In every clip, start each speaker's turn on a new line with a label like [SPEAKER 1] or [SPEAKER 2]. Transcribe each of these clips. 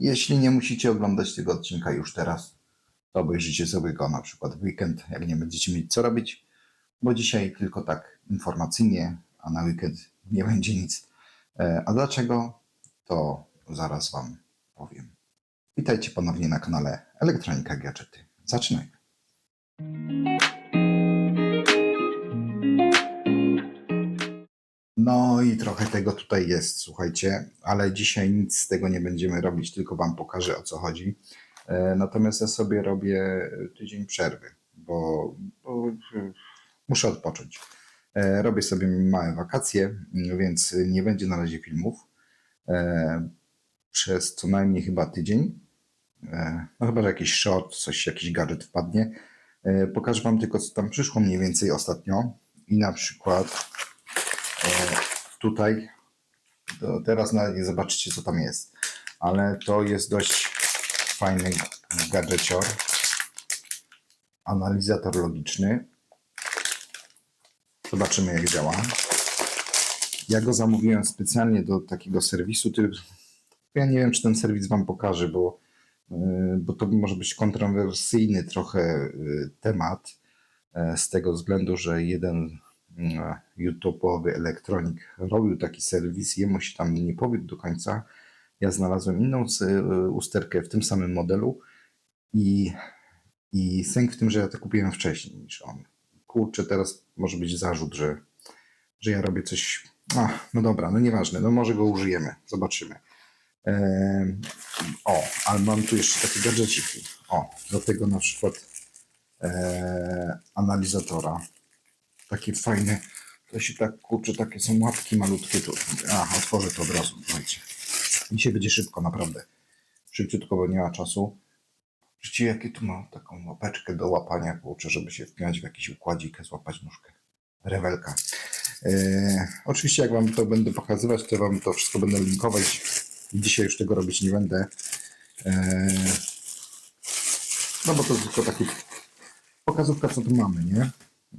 [SPEAKER 1] Jeśli nie musicie oglądać tego odcinka już teraz, to obejrzyjcie sobie go na przykład w weekend, jak nie będziecie mieć co robić, bo dzisiaj tylko tak informacyjnie, a na weekend nie będzie nic. E, A dlaczego? To zaraz Wam powiem. Witajcie ponownie na kanale Elektronika Gadżety. Zaczynajmy. No i trochę tego tutaj jest, słuchajcie, ale dzisiaj nic z tego nie będziemy robić, tylko Wam pokażę o co chodzi. E, Natomiast ja sobie robię tydzień przerwy, bo, bo muszę odpocząć. E, Robię sobie małe wakacje, więc nie będzie na razie filmów e, przez co najmniej chyba tydzień. No chyba, że jakiś short, coś, jakiś gadżet wpadnie. Pokażę Wam tylko, co tam przyszło mniej więcej ostatnio. I na przykład tutaj, to teraz nawet nie zobaczycie, co tam jest, ale to jest dość fajny gadżecior. Analizator logiczny. Zobaczymy, jak działa. Ja go zamówiłem specjalnie do takiego serwisu. Ja nie wiem, czy ten serwis Wam pokaże, bo, yy, bo to może być kontrowersyjny trochę yy, temat. e, Z tego względu, że jeden YouTube'owy elektronik robił taki serwis, jemu się tam nie powiódł do końca. Ja znalazłem inną y, usterkę w tym samym modelu i, i sęk w tym, że ja to kupiłem wcześniej niż on. Kurczę, teraz może być zarzut, że, że ja robię coś. A, no dobra, no nieważne, no może go użyjemy, zobaczymy. Ehm, o, ale mam tu jeszcze takie gadżeciki. O, do tego na przykład e, analizatora. Takie fajne, to się tak kurczę, takie są łapki malutkie tu. A, otworzę to od razu, słuchajcie. Dzisiaj będzie szybko, naprawdę. Szybciutko, bo nie ma czasu. Widzicie, jakie tu mam taką łapeczkę do łapania, kurczę, żeby się wpiąć w jakiś układzik, złapać nóżkę. Rewelka. E, oczywiście, jak Wam to będę pokazywać, to Wam to wszystko będę linkować. Dzisiaj już tego robić nie będę. E, no bo to tylko taki pokazówka, co tu mamy, nie?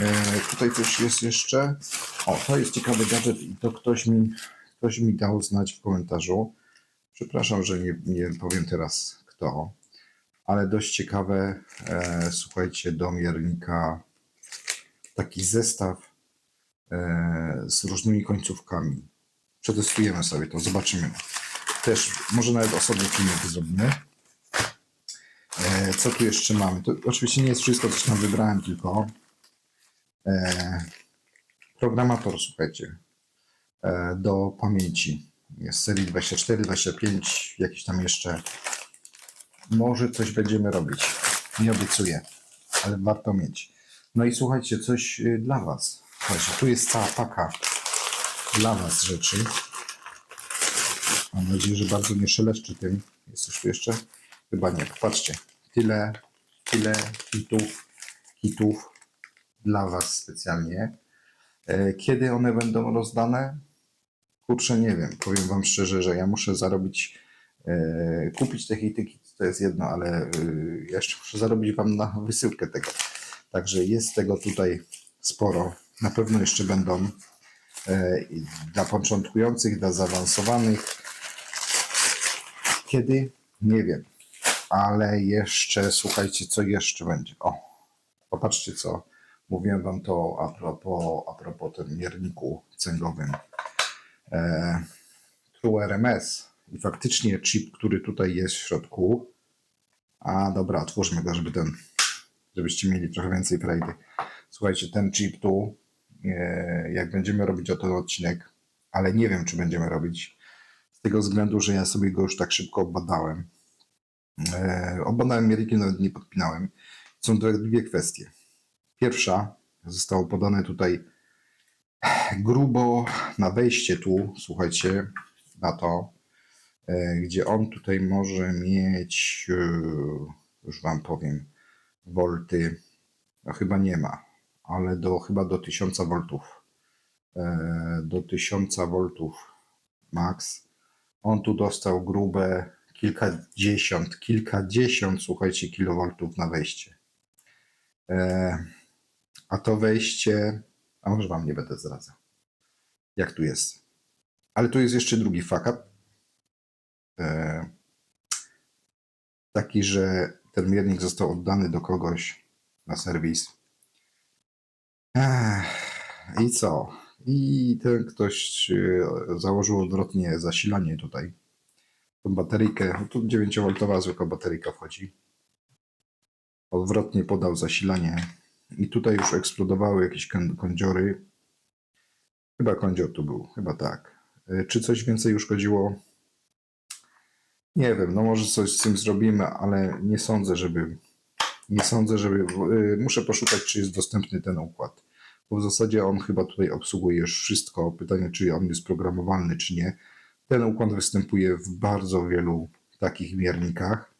[SPEAKER 1] E, tutaj coś jest jeszcze. O, to jest ciekawy gadżet i to ktoś mi, ktoś mi dał znać w komentarzu. Przepraszam, że nie, nie powiem teraz kto, ale dość ciekawe, e, słuchajcie, do miernika taki zestaw e, z różnymi końcówkami. Przetestujemy sobie to, zobaczymy. Też może nawet osobny filmik zrobimy. E, co tu jeszcze mamy? To oczywiście nie jest wszystko, coś tam wybrałem tylko. E, programator, słuchajcie, e, do pamięci. Jest serii 24, 25, jakiś tam jeszcze. Może coś będziemy robić. Nie obiecuję, ale warto mieć. No i słuchajcie, coś y, dla Was. Słuchajcie, tu jest cała paka dla Was rzeczy. Mam nadzieję, że bardzo nie szeleszczy tym. Jest coś tu jeszcze? Chyba nie. Patrzcie, tyle, tyle hitów, hitów dla Was specjalnie. E, Kiedy one będą rozdane? Kurczę, nie wiem. Powiem Wam szczerze, że ja muszę zarobić, e, kupić te hity, to jest jedno, ale e, jeszcze muszę zarobić Wam na wysyłkę tego. Także jest tego tutaj sporo. Na pewno jeszcze będą dla początkujących, dla zaawansowanych. Kiedy? Nie wiem. Ale jeszcze, słuchajcie, co jeszcze będzie. O, popatrzcie co. Mówiłem wam to a propos, a propos tym mierniku cęgowym. E, True RMS. I faktycznie chip, który tutaj jest w środku. A dobra, otwórzmy go, żeby ten, żebyście mieli trochę więcej frajdy. Słuchajcie, ten chip tu, e, jak będziemy robić o ten odcinek, ale nie wiem, czy będziemy robić, z tego względu, że ja sobie go już tak szybko obadałem. E, obadałem miernikiem, nawet nie podpinałem. Są dwie kwestie. Pierwsza, zostało podane tutaj grubo na wejście tu, słuchajcie, na to, e, gdzie on tutaj może mieć, e, już Wam powiem, volty, no chyba nie ma, ale do, chyba do 1000 voltów, e, do 1000 voltów max. On tu dostał grube kilkadziesiąt, kilkadziesiąt, słuchajcie, kilowoltów na wejście. A to wejście, a może Wam nie będę zdradzał, jak tu jest. Ale tu jest jeszcze drugi fakat. E, taki, że ten miernik został oddany do kogoś na serwis. I co? I ten ktoś e, założył odwrotnie zasilanie tutaj. Tą bateryjkę, tu 9V zwykła bateryjka wchodzi. Odwrotnie podał zasilanie i tutaj już eksplodowały jakieś kąd- kądziory. Chyba kądzior tu był, chyba tak. E, Czy coś więcej uszkodziło? Nie wiem, no może coś z tym zrobimy, ale nie sądzę, żeby. Nie sądzę, żeby. y, Muszę poszukać, czy jest dostępny ten układ. Bo w zasadzie on chyba tutaj obsługuje już wszystko. Pytanie, czy on jest programowalny, czy nie. Ten układ występuje w bardzo wielu takich miernikach.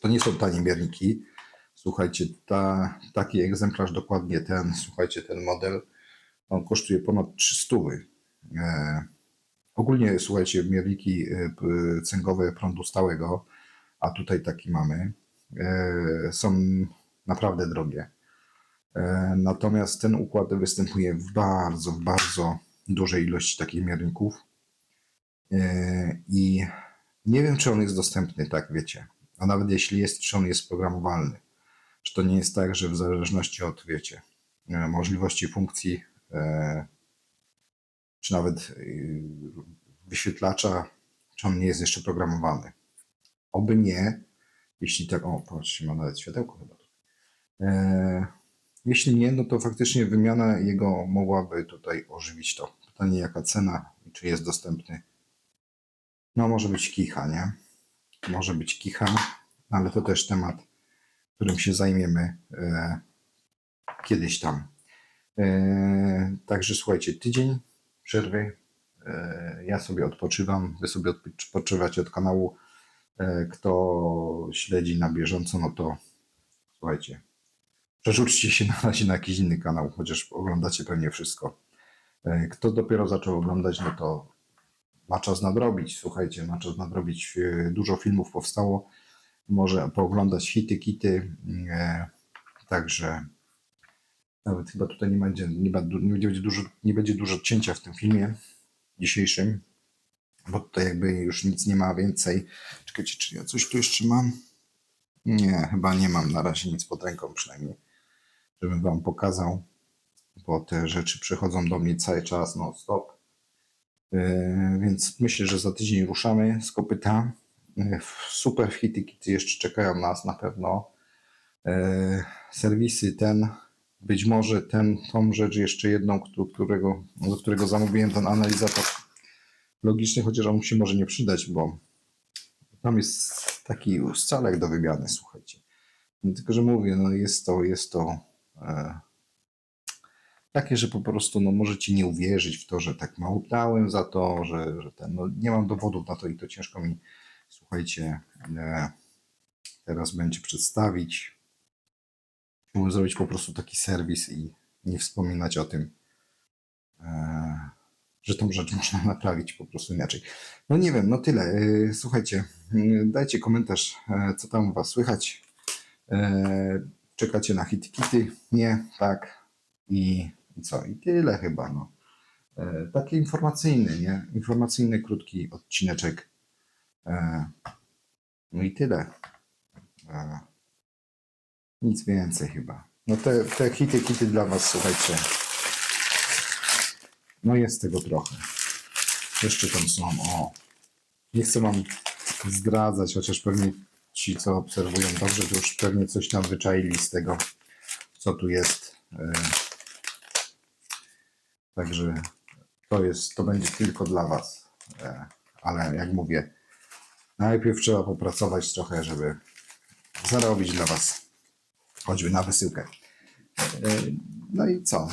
[SPEAKER 1] To nie są tanie mierniki. Słuchajcie, ta, taki egzemplarz, dokładnie ten, słuchajcie, ten model, on kosztuje ponad 300. E, Ogólnie, słuchajcie, mierniki p- cęgowe prądu stałego, a tutaj taki mamy, e, są naprawdę drogie. E, Natomiast ten układ występuje w bardzo, bardzo dużej ilości takich mierników. E, I nie wiem, czy on jest dostępny, tak wiecie. A nawet jeśli jest, czy on jest programowalny. Czy to nie jest tak, że w zależności od, wiecie, e, możliwości funkcji, e, czy nawet y, wyświetlacza, czy on nie jest jeszcze programowany. Oby nie, jeśli tak, o, patrzcie, ma nawet światełko chyba. E, jeśli nie, no to faktycznie wymiana jego mogłaby tutaj ożywić to. Pytanie, jaka cena czy jest dostępny. No, może być kicha, nie? Może być kicha, ale to też temat, którym się zajmiemy e, kiedyś tam. E, także słuchajcie, tydzień przerwy. E, ja sobie odpoczywam, wy sobie odpoczywacie od kanału. Kto śledzi na bieżąco, no to słuchajcie, przerzućcie się na razie na jakiś inny kanał, chociaż oglądacie pewnie wszystko. Kto dopiero zaczął oglądać, no to ma czas nadrobić. Słuchajcie, ma czas nadrobić. Dużo filmów powstało. Może pooglądać hity, kity. E, Także nawet chyba tutaj nie będzie, nie, będzie dużo, nie będzie dużo cięcia w tym filmie dzisiejszym, bo tutaj jakby już nic nie ma więcej. Czekajcie, czy ja coś tu jeszcze mam? Nie, chyba nie mam na razie nic pod ręką przynajmniej, żebym wam pokazał, bo te rzeczy przychodzą do mnie cały czas, non stop. Yy, więc myślę, że za tydzień ruszamy z kopyta. Super hity kity jeszcze czekają nas na pewno. Yy, serwisy ten, być może ten, tą rzecz jeszcze jedną, któ- którego, do którego zamówiłem ten analizator logiczny, chociaż on się może nie przydać, bo tam jest taki scalek do wymiany, słuchajcie. No, tylko, że mówię, no jest to, jest to e, takie, że po prostu no, możecie nie uwierzyć w to, że tak mało dałem za to, że, że ten, no, nie mam dowodów na to i to ciężko mi, słuchajcie, e, teraz będzie przedstawić. Chciałbym zrobić po prostu taki serwis i nie wspominać o tym, e, że tą rzecz można naprawić po prostu inaczej. No nie wiem, no tyle. E, Słuchajcie, dajcie komentarz, co tam u Was słychać. Czekacie na hit kity? Nie, tak. I, I co? I tyle chyba, no. Taki informacyjny, nie? Informacyjny, krótki odcineczek. E, No i tyle. E, Nic więcej chyba. No te, te hity, kity dla Was, słuchajcie. No jest tego trochę. Jeszcze tam są, o. Nie chcę Wam zdradzać, chociaż pewnie ci, co obserwują dobrze, to już pewnie coś tam wyczaili z tego, co tu jest. E, Także to jest, to będzie tylko dla Was. Ale jak mówię, najpierw trzeba popracować trochę, żeby zarobić dla Was, choćby na wysyłkę. E, No i co?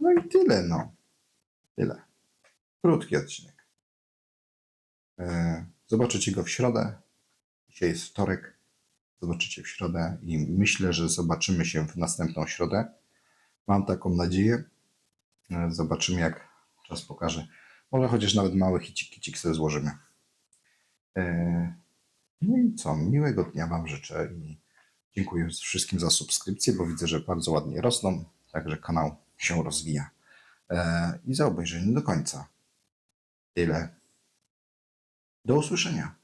[SPEAKER 1] No i tyle, no. Tyle. Krótki odcinek. E, Zobaczycie go w środę. Dzisiaj jest wtorek. Zobaczycie w środę i myślę, że zobaczymy się w następną środę. Mam taką nadzieję. E, Zobaczymy, jak czas pokaże. Może chociaż nawet mały hicik, hicik sobie złożymy. E, No i co? Miłego dnia Wam życzę i dziękuję wszystkim za subskrypcję, bo widzę, że bardzo ładnie rosną, także kanał się rozwija. E, I za obejrzenie do końca. Tyle. Do usłyszenia.